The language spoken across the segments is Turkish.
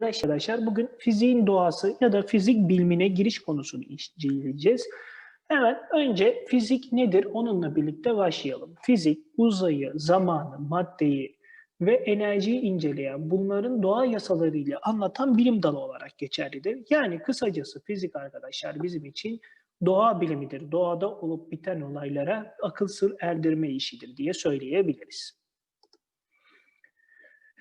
Arkadaşlar bugün fiziğin doğası ya da fizik bilimine giriş konusunu inceleyeceğiz. Evet, önce fizik nedir onunla birlikte başlayalım. Fizik, uzayı, zamanı, maddeyi ve enerjiyi inceleyen, bunların doğa yasalarıyla anlatan bilim dalı olarak geçerlidir. Yani kısacası fizik arkadaşlar bizim için doğa bilimidir. Doğada olup biten olaylara akıl sır erdirme işidir diye söyleyebiliriz.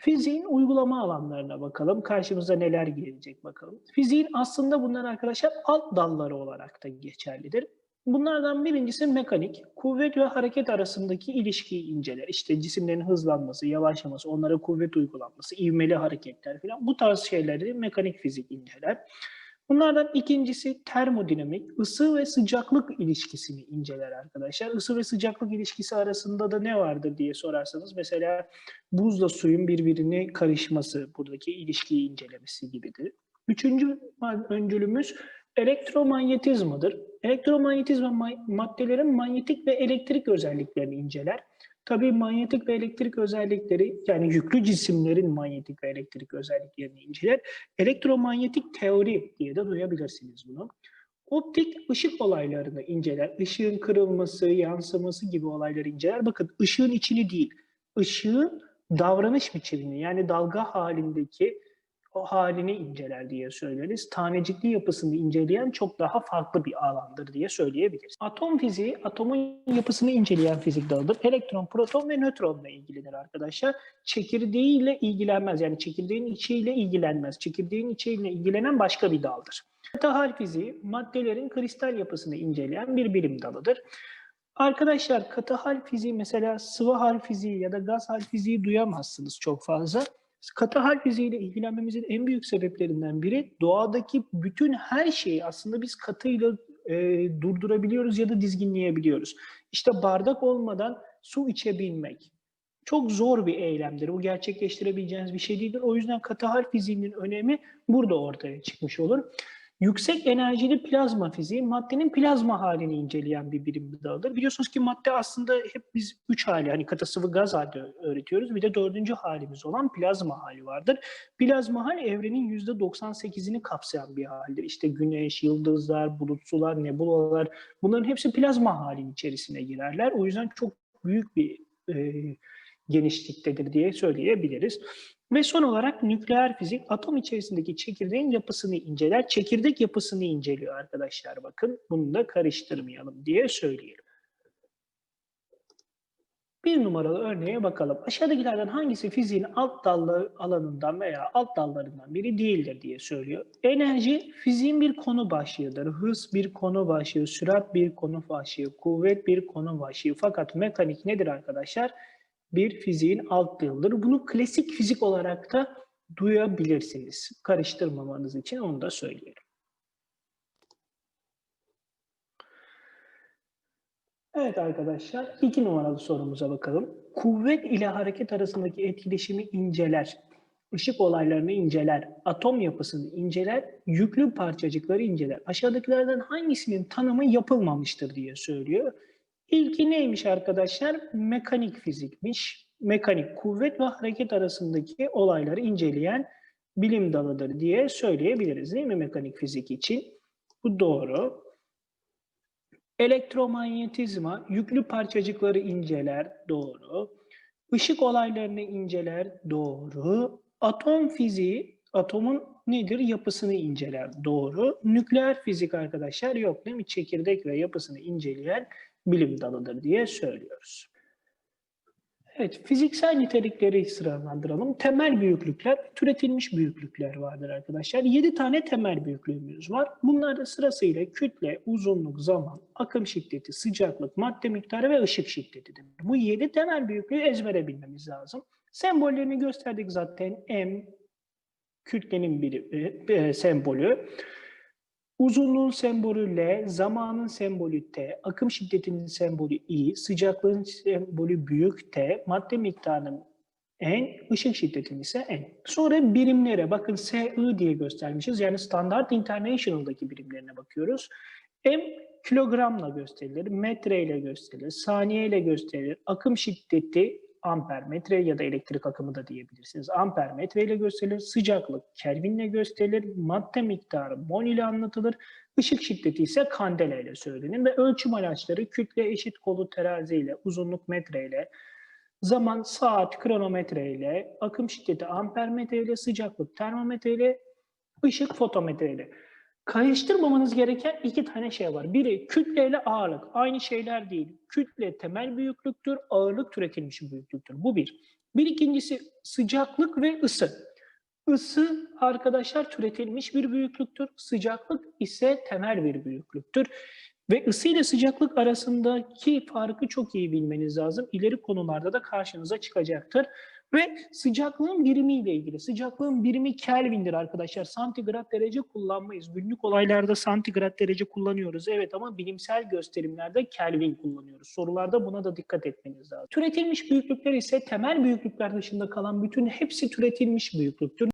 Fiziğin uygulama alanlarına bakalım. Karşımıza neler gelecek bakalım. Fiziğin aslında bunlar arkadaşlar alt dalları olarak da geçerlidir. Bunlardan birincisi mekanik. Kuvvet ve hareket arasındaki ilişkiyi inceler. İşte cisimlerin hızlanması, yavaşlaması, onlara kuvvet uygulanması, ivmeli hareketler falan bu tarz şeyleri mekanik fizik inceler. Bunlardan ikincisi termodinamik, ısı ve sıcaklık ilişkisini inceler arkadaşlar. Isı ve sıcaklık ilişkisi arasında da ne vardır diye sorarsanız mesela buzla suyun birbirine karışması, buradaki ilişkiyi incelemesi gibidir. Üçüncü öncülümüz elektromanyetizmadır. Elektromanyetizma maddelerin manyetik ve elektrik özelliklerini inceler. Tabii manyetik ve elektrik özellikleri yani yüklü cisimlerin manyetik ve elektrik özelliklerini inceler. Elektromanyetik teori diye de duyabilirsiniz bunu. Optik ışık olaylarını inceler. Işığın kırılması, yansıması gibi olayları inceler. Bakın ışığın içini değil, ışığın davranış biçimini yani dalga halindeki o halini inceler diye söyleriz. Tanecikli yapısını inceleyen çok daha farklı bir alandır diye söyleyebiliriz. Atom fiziği, atomun yapısını inceleyen fizik dalıdır. Elektron, proton ve nötronla ilgilenir arkadaşlar. Çekirdeğiyle ilgilenmez. Yani çekirdeğin içiyle ilgilenmez. Çekirdeğin içiyle ilgilenen başka bir daldır. Tahal fiziği, maddelerin kristal yapısını inceleyen bir bilim dalıdır. Arkadaşlar katı hal fiziği mesela sıvı hal fiziği ya da gaz hal fiziği duyamazsınız çok fazla. Katı fiziğiyle ilgilenmemizin en büyük sebeplerinden biri doğadaki bütün her şeyi aslında biz katıyla e, durdurabiliyoruz ya da dizginleyebiliyoruz. İşte bardak olmadan su içebilmek çok zor bir eylemdir. Bu gerçekleştirebileceğiniz bir şey değildir. O yüzden katı fiziğinin önemi burada ortaya çıkmış olur. Yüksek enerjili plazma fiziği maddenin plazma halini inceleyen bir bilim dalıdır. Biliyorsunuz ki madde aslında hep biz üç hali hani katı sıvı gaz hali öğretiyoruz. Bir de dördüncü halimiz olan plazma hali vardır. Plazma hal evrenin yüzde 98'ini kapsayan bir haldir. İşte güneş, yıldızlar, bulutsular, nebulalar bunların hepsi plazma halinin içerisine girerler. O yüzden çok büyük bir e, genişliktedir diye söyleyebiliriz. Ve son olarak nükleer fizik atom içerisindeki çekirdeğin yapısını inceler. Çekirdek yapısını inceliyor arkadaşlar bakın. Bunu da karıştırmayalım diye söyleyelim. Bir numaralı örneğe bakalım. Aşağıdakilerden hangisi fiziğin alt dalları alanından veya alt dallarından biri değildir diye söylüyor. Enerji fiziğin bir konu başlığıdır. Hız bir konu başlığı, sürat bir konu başlığı, kuvvet bir konu başlığı. Fakat mekanik nedir arkadaşlar? Bir fiziğin alt dalıdır. Bunu klasik fizik olarak da duyabilirsiniz. Karıştırmamanız için onu da söyleyelim. Evet arkadaşlar, iki numaralı sorumuza bakalım. Kuvvet ile hareket arasındaki etkileşimi inceler, ışık olaylarını inceler, atom yapısını inceler, yüklü parçacıkları inceler. Aşağıdakilerden hangisinin tanımı yapılmamıştır diye söylüyor. İlki neymiş arkadaşlar? Mekanik fizikmiş. Mekanik kuvvet ve hareket arasındaki olayları inceleyen bilim dalıdır diye söyleyebiliriz değil mi mekanik fizik için? Bu doğru. Elektromanyetizma yüklü parçacıkları inceler, doğru. Işık olaylarını inceler, doğru. Atom fiziği, atomun nedir? Yapısını inceler, doğru. Nükleer fizik arkadaşlar yok değil mi? Çekirdek ve yapısını inceleyen bilim dalıdır diye söylüyoruz. Evet, fiziksel nitelikleri sıralandıralım. Temel büyüklükler, türetilmiş büyüklükler vardır arkadaşlar. 7 tane temel büyüklüğümüz var. Bunlar da sırasıyla kütle, uzunluk, zaman, akım şiddeti, sıcaklık, madde miktarı ve ışık şiddetidir. Bu 7 temel büyüklüğü ezbere bilmemiz lazım. Sembollerini gösterdik zaten. M, kütlenin biri, e, e sembolü. Uzunluğun sembolü L, zamanın sembolü T, akım şiddetinin sembolü I, sıcaklığın sembolü büyük T, madde miktarının N, ışık şiddetinin ise N. Sonra birimlere bakın SI diye göstermişiz. Yani Standard International'daki birimlerine bakıyoruz. M kilogramla gösterilir, metreyle gösterilir, saniyeyle gösterilir. Akım şiddeti amper metre ya da elektrik akımı da diyebilirsiniz. Amper metre ile gösterilir. Sıcaklık Kelvinle gösterilir. Madde miktarı mol ile anlatılır. Işık şiddeti ise kandela ile söylenir ve ölçüm araçları kütle eşit kolu terazi ile, uzunluk metre ile, zaman saat kronometre ile, akım şiddeti ampermetre ile, sıcaklık termometre ile, ışık fotometre ile. Karıştırmamanız gereken iki tane şey var. Biri kütle ile ağırlık. Aynı şeyler değil. Kütle temel büyüklüktür, ağırlık türetilmiş büyüklüktür. Bu bir. Bir ikincisi sıcaklık ve ısı. Isı arkadaşlar türetilmiş bir büyüklüktür. Sıcaklık ise temel bir büyüklüktür. Ve ısı ile sıcaklık arasındaki farkı çok iyi bilmeniz lazım. İleri konularda da karşınıza çıkacaktır. Ve sıcaklığın birimiyle ilgili. Sıcaklığın birimi Kelvin'dir arkadaşlar. Santigrat derece kullanmayız. Günlük olaylarda santigrat derece kullanıyoruz. Evet ama bilimsel gösterimlerde Kelvin kullanıyoruz. Sorularda buna da dikkat etmeniz lazım. Türetilmiş büyüklükler ise temel büyüklükler dışında kalan bütün hepsi türetilmiş büyüklüktür.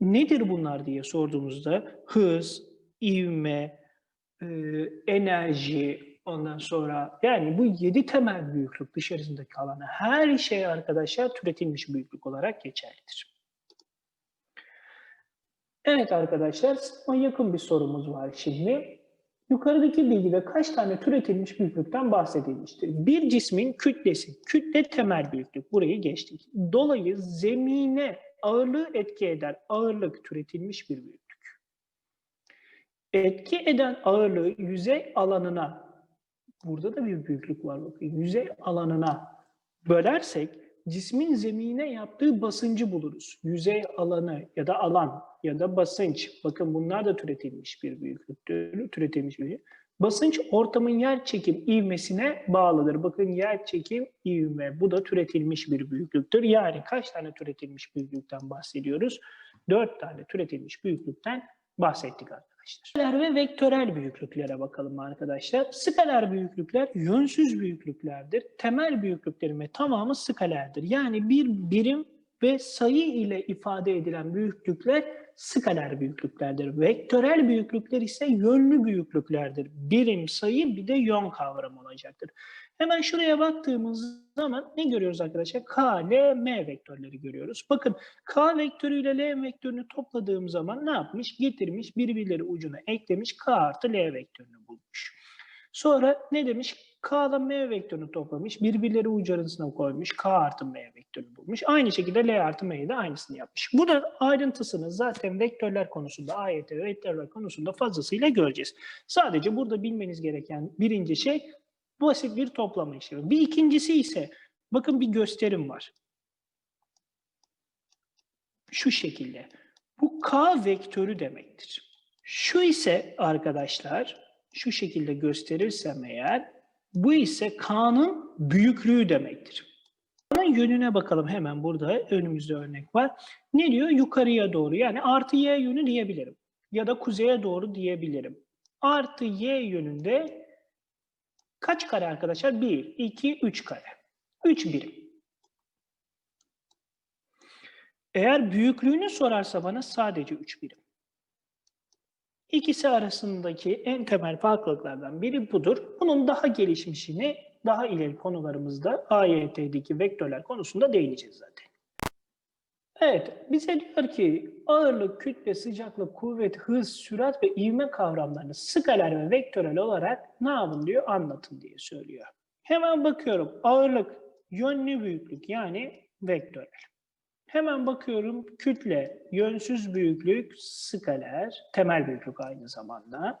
Nedir bunlar diye sorduğumuzda hız, ivme, e, enerji, ondan sonra yani bu yedi temel büyüklük dışarısındaki kalan her şey arkadaşlar türetilmiş büyüklük olarak geçerlidir. Evet arkadaşlar sınıfa yakın bir sorumuz var şimdi. Yukarıdaki bilgide kaç tane türetilmiş büyüklükten bahsedilmiştir? Bir cismin kütlesi, kütle temel büyüklük. Burayı geçtik. Dolayı zemine ağırlığı etki eder. Ağırlık türetilmiş bir büyüklük. Etki eden ağırlığı yüzey alanına, burada da bir büyüklük var bakın, yüzey alanına bölersek cismin zemine yaptığı basıncı buluruz. Yüzey alanı ya da alan ya da basınç. Bakın bunlar da türetilmiş bir büyüklüktür. Türetilmiş bir Basınç ortamın yer çekim ivmesine bağlıdır. Bakın yer çekim ivme. Bu da türetilmiş bir büyüklüktür. Yani kaç tane türetilmiş büyüklükten bahsediyoruz? Dört tane türetilmiş büyüklükten bahsettik arkadaşlar. Skaler ve vektörel büyüklüklere bakalım arkadaşlar. Skaler büyüklükler yönsüz büyüklüklerdir. Temel büyüklüklerin tamamı skalerdir. Yani bir birim ve sayı ile ifade edilen büyüklükler skaler büyüklüklerdir. Vektörel büyüklükler ise yönlü büyüklüklerdir. Birim, sayı bir de yön kavramı olacaktır. Hemen şuraya baktığımız zaman ne görüyoruz arkadaşlar? K, L, M vektörleri görüyoruz. Bakın K vektörü ile L vektörünü topladığım zaman ne yapmış? Getirmiş birbirleri ucuna eklemiş K artı L vektörünü bulmuş. Sonra ne demiş? K ile M vektörünü toplamış. Birbirleri ucu arasına koymuş. K artı M vektörünü bulmuş. Aynı şekilde L artı M'yi de aynısını yapmış. Burada ayrıntısını zaten vektörler konusunda, AYT ve vektörler konusunda fazlasıyla göreceğiz. Sadece burada bilmeniz gereken birinci şey basit bir toplama işlemi. Bir ikincisi ise bakın bir gösterim var. Şu şekilde. Bu K vektörü demektir. Şu ise arkadaşlar şu şekilde gösterirsem eğer bu ise K'nın büyüklüğü demektir. K'nın yönüne bakalım hemen burada önümüzde örnek var. Ne diyor? Yukarıya doğru yani artı Y yönü diyebilirim. Ya da kuzeye doğru diyebilirim. Artı Y yönünde kaç kare arkadaşlar? 1, 2, 3 kare. 3 birim. Eğer büyüklüğünü sorarsa bana sadece 3 birim. İkisi arasındaki en temel farklılıklardan biri budur. Bunun daha gelişmişini daha ileri konularımızda AYT'deki vektörler konusunda değineceğiz zaten. Evet, bize diyor ki ağırlık, kütle, sıcaklık, kuvvet, hız, sürat ve ivme kavramlarını skaler ve vektörel olarak ne yapın diyor, anlatın diye söylüyor. Hemen bakıyorum, ağırlık, yönlü büyüklük yani vektörel. Hemen bakıyorum kütle, yönsüz büyüklük, skaler, temel büyüklük aynı zamanda.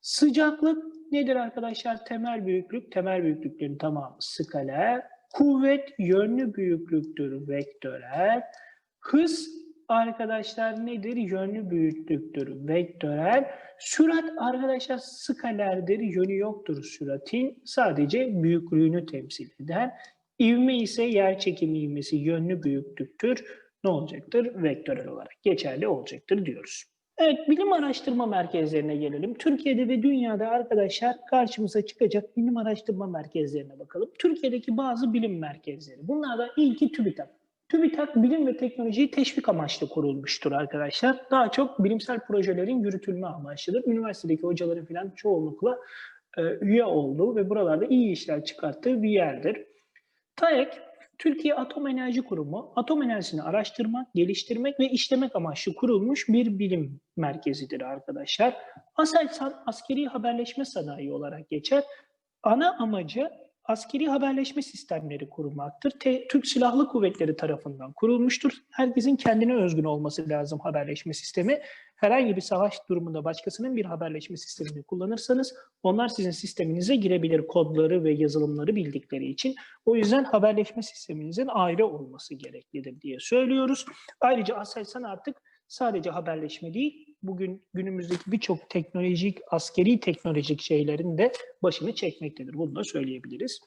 Sıcaklık nedir arkadaşlar? Temel büyüklük, temel büyüklüklerin tamamı skaler. Kuvvet yönlü büyüklüktür, vektörel. Hız arkadaşlar nedir? Yönlü büyüklüktür, vektörel. Sürat arkadaşlar skalerdir, yönü yoktur süratin. Sadece büyüklüğünü temsil eder. İvme ise yer çekimi ivmesi yönlü büyüklüktür. Ne olacaktır? Vektörel olarak geçerli olacaktır diyoruz. Evet, bilim araştırma merkezlerine gelelim. Türkiye'de ve dünyada arkadaşlar karşımıza çıkacak bilim araştırma merkezlerine bakalım. Türkiye'deki bazı bilim merkezleri. Bunlardan ilki TÜBİTAK. TÜBİTAK bilim ve teknolojiyi teşvik amaçlı kurulmuştur arkadaşlar. Daha çok bilimsel projelerin yürütülme amaçlıdır. Üniversitedeki hocaların falan çoğunlukla e, üye olduğu ve buralarda iyi işler çıkarttığı bir yerdir. TAEK Türkiye Atom Enerji Kurumu, atom enerjisini araştırmak, geliştirmek ve işlemek amaçlı kurulmuş bir bilim merkezidir arkadaşlar. Aselsan askeri haberleşme sanayi olarak geçer. Ana amacı askeri haberleşme sistemleri kurmaktır. Te- Türk Silahlı Kuvvetleri tarafından kurulmuştur. Herkesin kendine özgün olması lazım haberleşme sistemi. Herhangi bir savaş durumunda başkasının bir haberleşme sistemini kullanırsanız onlar sizin sisteminize girebilir kodları ve yazılımları bildikleri için. O yüzden haberleşme sisteminizin ayrı olması gereklidir diye söylüyoruz. Ayrıca Aselsan artık sadece haberleşme değil, bugün günümüzdeki birçok teknolojik, askeri teknolojik şeylerin de başını çekmektedir. Bunu da söyleyebiliriz.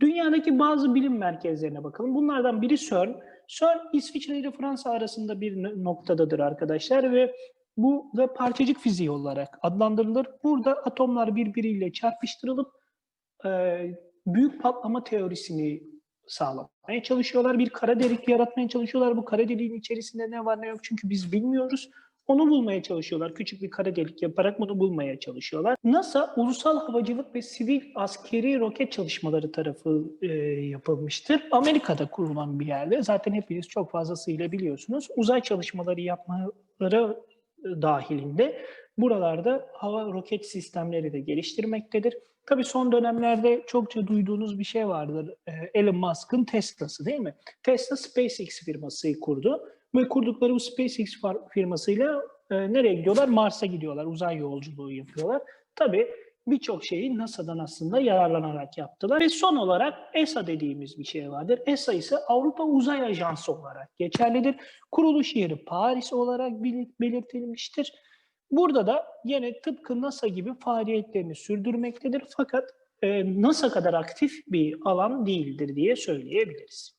Dünyadaki bazı bilim merkezlerine bakalım. Bunlardan biri CERN. CERN İsviçre ile Fransa arasında bir no- noktadadır arkadaşlar ve bu da parçacık fiziği olarak adlandırılır. Burada atomlar birbiriyle çarpıştırılıp e, büyük patlama teorisini sağlamaya çalışıyorlar. Bir kara delik yaratmaya çalışıyorlar. Bu kara deliğin içerisinde ne var ne yok çünkü biz bilmiyoruz. Onu bulmaya çalışıyorlar. Küçük bir kara delik yaparak bunu bulmaya çalışıyorlar. NASA ulusal havacılık ve sivil askeri roket çalışmaları tarafı e, yapılmıştır. Amerika'da kurulan bir yerde. Zaten hepiniz çok fazlasıyla biliyorsunuz. Uzay çalışmaları yapmaları e, dahilinde buralarda hava roket sistemleri de geliştirmektedir. Tabii son dönemlerde çokça duyduğunuz bir şey vardır. E, Elon Musk'ın Tesla'sı değil mi? Tesla SpaceX firması kurdu ve kurdukları bu SpaceX firmasıyla e, nereye gidiyorlar? Mars'a gidiyorlar, uzay yolculuğu yapıyorlar. Tabii birçok şeyi NASA'dan aslında yararlanarak yaptılar. Ve son olarak ESA dediğimiz bir şey vardır. ESA ise Avrupa Uzay Ajansı olarak geçerlidir. Kuruluş yeri Paris olarak belirtilmiştir. Burada da yine tıpkı NASA gibi faaliyetlerini sürdürmektedir. Fakat e, NASA kadar aktif bir alan değildir diye söyleyebiliriz.